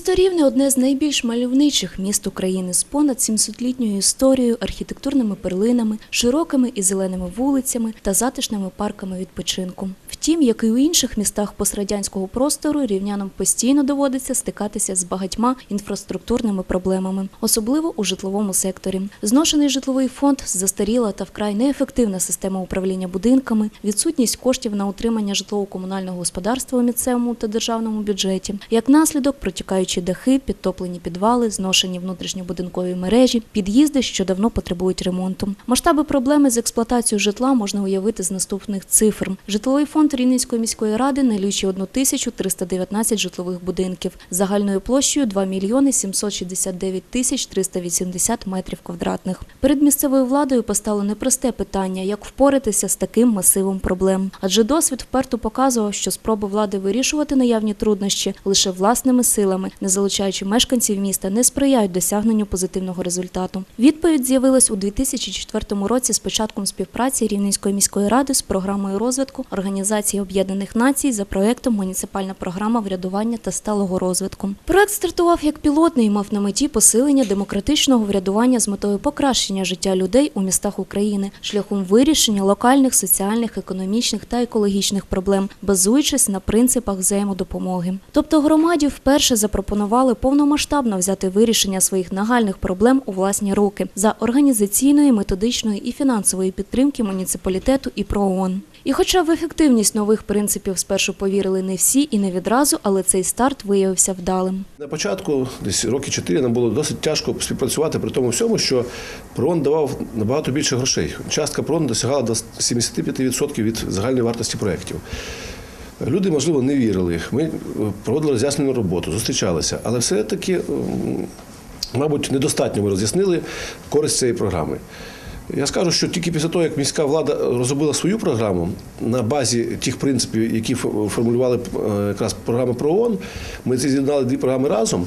Місто Рівне одне з найбільш мальовничих міст України з понад 700-літньою історією, архітектурними перлинами, широкими і зеленими вулицями та затишними парками відпочинку. Втім, як і у інших містах пострадянського простору, рівнянам постійно доводиться стикатися з багатьма інфраструктурними проблемами, особливо у житловому секторі. Зношений житловий фонд, застаріла та вкрай неефективна система управління будинками, відсутність коштів на утримання житлово-комунального господарства у місцевому та державному бюджеті. Як наслідок, протікаючі дахи, підтоплені підвали, зношені внутрішньобудинкові мережі, під'їзди, що давно потребують ремонту. Масштаби проблеми з експлуатацією житла можна уявити з наступних цифр. Житловий фонд Рівненської міської ради налічує 1319 житлових будинків загальною площею 2 мільйони 769 тисяч 380 метрів квадратних. Перед місцевою владою постало непросте питання, як впоратися з таким масивом проблем. Адже досвід вперто показував, що спроби влади вирішувати наявні труднощі лише власними силами, не залучаючи мешканців міста, не сприяють досягненню позитивного результату. Відповідь з'явилась у 2004 році з початком співпраці Рівненської міської ради з програмою розвитку Організації Об'єднаних Націй за проектом Муніципальна програма врядування та сталого розвитку. Проект стартував як пілотний і мав на меті посилення демократичного врядування з метою покращення життя людей у містах України шляхом вирішення локальних, соціальних, економічних та екологічних проблем, базуючись на принципах взаємодопомоги. Тобто громаді вперше запропонували повномасштабно взяти вирішення своїх нагальних проблем у власні руки за організаційної, методичної і фінансової підтримки муніципалітету і ПРООН. І хоча в ефективність нових принципів спершу повірили не всі і не відразу, але цей старт виявився вдалим. На початку, десь роки чотири, нам було досить тяжко співпрацювати при тому всьому, що ПРОН давав набагато більше грошей. Частка ПРОН досягала до 75% від загальної вартості проєктів. Люди, можливо, не вірили. Ми проводили роз'яснену роботу, зустрічалися, але все-таки, мабуть, недостатньо ми роз'яснили користь цієї програми. Я скажу, що тільки після того, як міська влада розробила свою програму на базі тих принципів, які фо- формулювали е, якраз програми про ООН, ми з'єднали дві програми разом.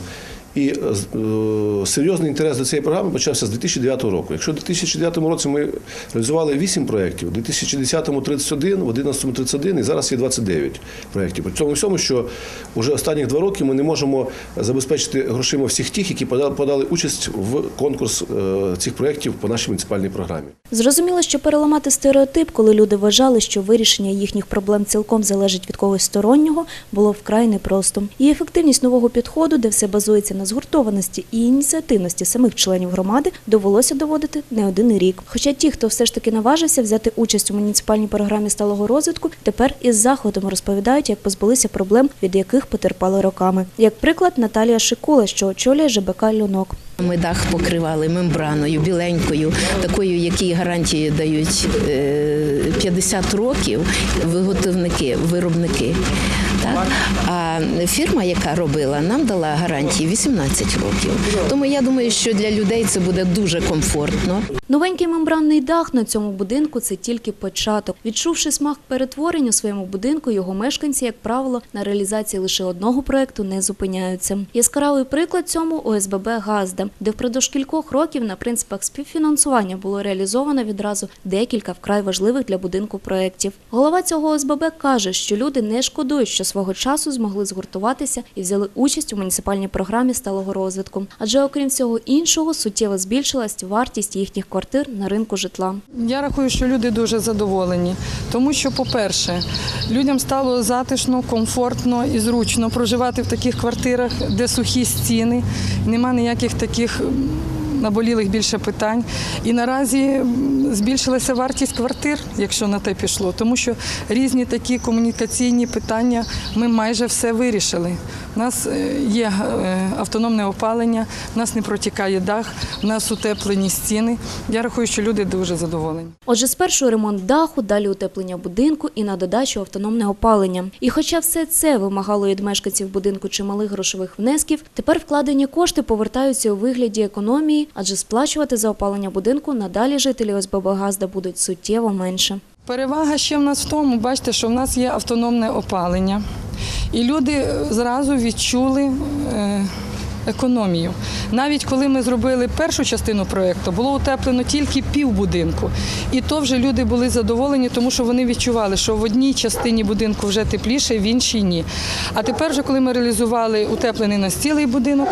І е, е, серйозний інтерес до цієї програми почався з 2009 року. Якщо в 2009 році ми реалізували 8 проєктів, у 2010 31, в 2011 31 і зараз є 29 проєктів. При цьому всьому, що вже останні два роки ми не можемо забезпечити грошима всіх тих, які подали, подали участь в конкурс е, цих проєктів по нашій муніципальній програмі. Зрозуміло, що переламати стереотип, коли люди вважали, що вирішення їхніх проблем цілком залежить від когось стороннього, було вкрай непросто. І ефективність нового підходу, де все базується на згуртованості і ініціативності самих членів громади, довелося доводити не один рік. Хоча ті, хто все ж таки наважився взяти участь у муніципальній програмі сталого розвитку, тепер із заходом розповідають, як позбулися проблем, від яких потерпали роками. Як приклад, Наталія Шикула, що очолює ЖБК Люнок. Ми дах покривали мембраною, біленькою, такою, які гарантії дають е, 50 років виготовники, виробники. Так? А фірма, яка робила, нам дала гарантії 18 років. Тому я думаю, що для людей це буде дуже комфортно. Новенький мембранний дах на цьому будинку це тільки початок. Відчувши смак перетворень у своєму будинку, його мешканці, як правило, на реалізації лише одного проекту не зупиняються. Яскравий приклад цьому ОСББ Газда, де впродовж кількох років на принципах співфінансування було реалізовано відразу декілька вкрай важливих для будинку проєктів. Голова цього ОСББ каже, що люди не шкодують, що свого часу змогли згуртуватися і взяли участь у муніципальній програмі сталого розвитку. Адже окрім всього іншого, суттєво збільшилась вартість їхніх квартир на ринку житла. Я рахую, що люди дуже задоволені, тому що, по-перше, людям стало затишно, комфортно і зручно проживати в таких квартирах, де сухі стіни, нема ніяких таких м, наболілих більше питань. І наразі збільшилася вартість квартир, якщо на те пішло, тому що різні такі комунікаційні питання ми майже все вирішили. У нас е, є е, автономне опалення, у нас не протікає дах, у нас утеплені стіни. Я рахую, що люди дуже задоволені. Отже, спершу ремонт даху, далі утеплення будинку і на додачу автономне опалення. І хоча все це вимагало від мешканців будинку чималих грошових внесків, тепер вкладені кошти повертаються у вигляді економії, адже сплачувати за опалення будинку надалі жителі ОСББ Газда будуть суттєво менше. Перевага ще в нас в тому, бачите, що в нас є автономне опалення. І люди зразу відчули е, економію. Навіть коли ми зробили першу частину проєкту, було утеплено тільки пів будинку. І то вже люди були задоволені, тому що вони відчували, що в одній частині будинку вже тепліше, в іншій ні. А тепер, вже коли ми реалізували утеплений на цілий будинок,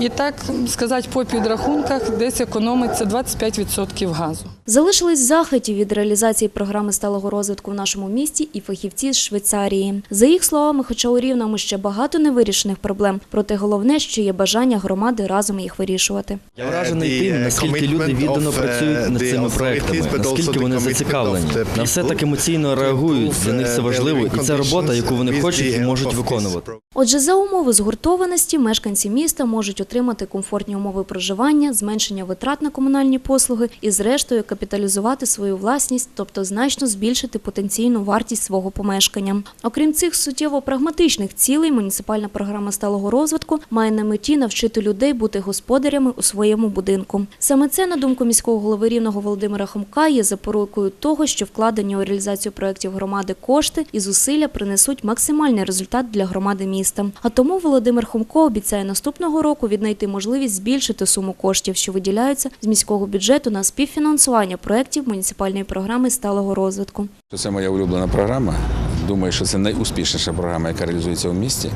і так сказати, по підрахунках десь економиться 25% газу. Залишились в захваті від реалізації програми сталого розвитку в нашому місті і фахівці з Швейцарії. За їх словами, хоча у Рівному ще багато невирішених проблем, проте головне, що є бажання громади разом їх вирішувати. Я вражений тим, наскільки люди віддано працюють над цими проектами, наскільки вони зацікавлені, на все так емоційно реагують. Для них це важливо, і це робота, яку вони хочуть і можуть виконувати. Отже, за умови згуртованості мешканці міста можуть отримати комфортні умови проживання, зменшення витрат на комунальні послуги і, зрештою, капіталізувати свою власність, тобто значно збільшити потенційну вартість свого помешкання. Окрім цих суттєво прагматичних цілей, муніципальна програма сталого розвитку має на меті навчити людей бути господарями у своєму будинку. Саме це, на думку міського голови Рівного Володимира Хомка, є запорукою того, що вкладені у реалізацію проєктів громади кошти і зусилля принесуть максимальний результат для громади міста. А тому Володимир Хомко обіцяє наступного року віднайти можливість збільшити суму коштів, що виділяються з міського бюджету на співфінансування проєктів муніципальної програми сталого розвитку. Це моя улюблена програма. Думаю, що це найуспішніша програма, яка реалізується в місті.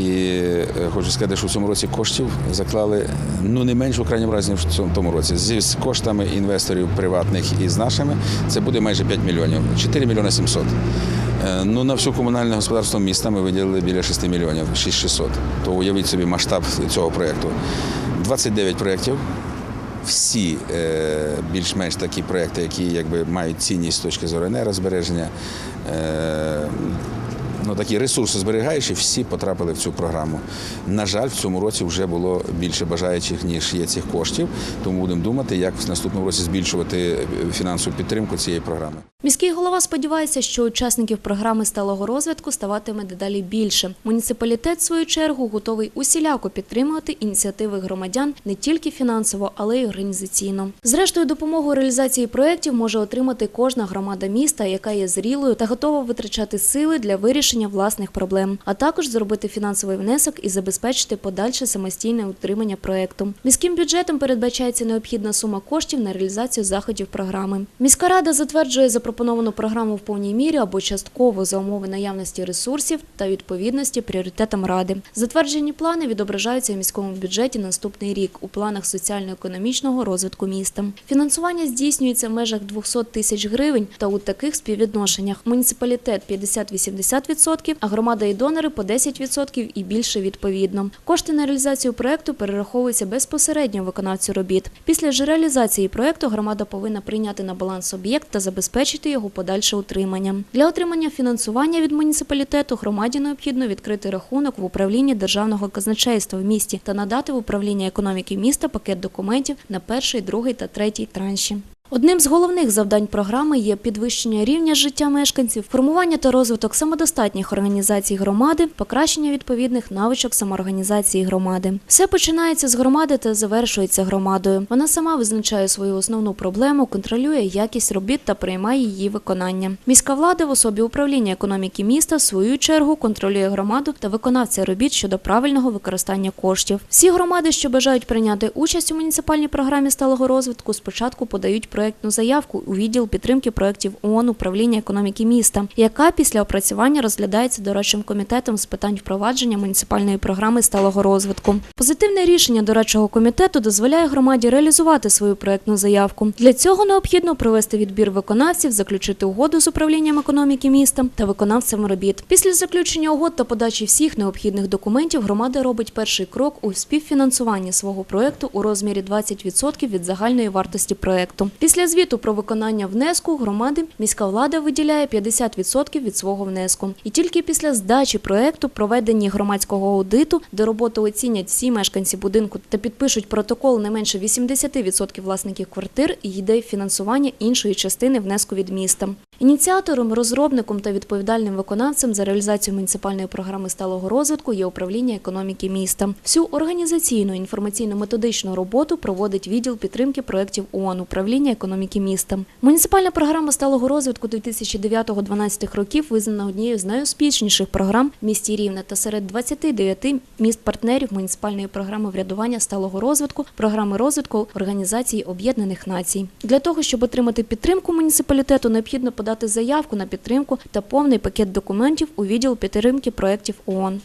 І е, хочу сказати, що в цьому році коштів заклали ну не менше в крайньому разі в цьому тому році. З коштами інвесторів приватних і з нашими це буде майже 5 мільйонів, 4 мільйони 700. Е, Ну на всю комунальне господарство міста ми виділили біля 6 мільйонів, 6600. То уявіть собі масштаб цього проєкту. 29 проєктів. Всі е, більш-менш такі проекти, які якби мають цінність з точки зору енергозбереження, ну такі ресурсозберігаючі, всі потрапили в цю програму. На жаль, в цьому році вже було більше бажаючих, ніж є цих коштів. Тому будемо думати, як в наступному році збільшувати е, фінансову підтримку цієї програми. Міський голова сподівається, що учасників програми сталого розвитку ставатиме дедалі більше. Муніципалітет, в свою чергу, готовий усіляко підтримувати ініціативи громадян не тільки фінансово, але й організаційно. Зрештою, допомогу реалізації проєктів може отримати кожна громада міста, яка є зрілою та готова витрачати сили для вирішення власних проблем, а також зробити фінансовий внесок і забезпечити подальше самостійне утримання проєкту. Міським бюджетом передбачається необхідна сума коштів на реалізацію заходів програми. Міська рада затверджує запропоновану програму в повній мірі або частково за умови наявності ресурсів та відповідності пріоритетам ради. Затверджені плани відображаються в міському бюджеті на наступний рік у планах соціально-економічного розвитку міста. Фінансування здійснюється в межах 200 тисяч гривень та у таких співвідношеннях. Муніципалітет 50-80%, а громада і донори по 10% і більше відповідно. Кошти на реалізацію проекту перераховуються безпосередньо виконавцю робіт. Після ж реалізації проекту громада повинна прийняти на баланс об'єкт та забезпечити його подальше утримання. Для отримання фінансування від муніципалітету громаді необхідно відкрити рахунок в управлінні державного казначейства в місті та надати в управління економіки міста пакет документів на перший, другий та третій транші. Одним з головних завдань програми є підвищення рівня життя мешканців, формування та розвиток самодостатніх організацій громади, покращення відповідних навичок самоорганізації громади. Все починається з громади та завершується громадою. Вона сама визначає свою основну проблему, контролює якість робіт та приймає її виконання. Міська влада в особі управління економіки міста в свою чергу контролює громаду та виконавця робіт щодо правильного використання коштів. Всі громади, що бажають прийняти участь у муніципальній програмі сталого розвитку, спочатку подають проектну заявку у відділ підтримки проєктів ООН управління економіки міста, яка після опрацювання розглядається дорадчим комітетом з питань впровадження муніципальної програми сталого розвитку. Позитивне рішення дорадчого комітету дозволяє громаді реалізувати свою проектну заявку. Для цього необхідно провести відбір виконавців, заключити угоду з управлінням економіки міста та виконавцем робіт. Після заключення угод та подачі всіх необхідних документів громада робить перший крок у співфінансуванні свого проекту у розмірі 20% від загальної вартості проекту. Після звіту про виконання внеску громади міська влада виділяє 50% від свого внеску. І тільки після здачі проекту, проведення громадського аудиту, де роботу оцінять всі мешканці будинку та підпишуть протокол не менше 80% власників квартир, йде фінансування іншої частини внеску від міста. Ініціатором, розробником та відповідальним виконавцем за реалізацію муніципальної програми сталого розвитку є управління економіки міста. Всю організаційну інформаційно-методичну роботу проводить відділ підтримки проєктів ООН управління економіки міста. Муніципальна програма сталого розвитку 2009-2012 років визнана однією з найуспішніших програм в місті Рівне та серед 29 міст-партнерів муніципальної програми врядування сталого розвитку, програми розвитку Організації Об'єднаних Націй. Для того, щоб отримати підтримку муніципалітету, необхідно подати заявку на підтримку та повний пакет документів у відділ підтримки проєктів ООН.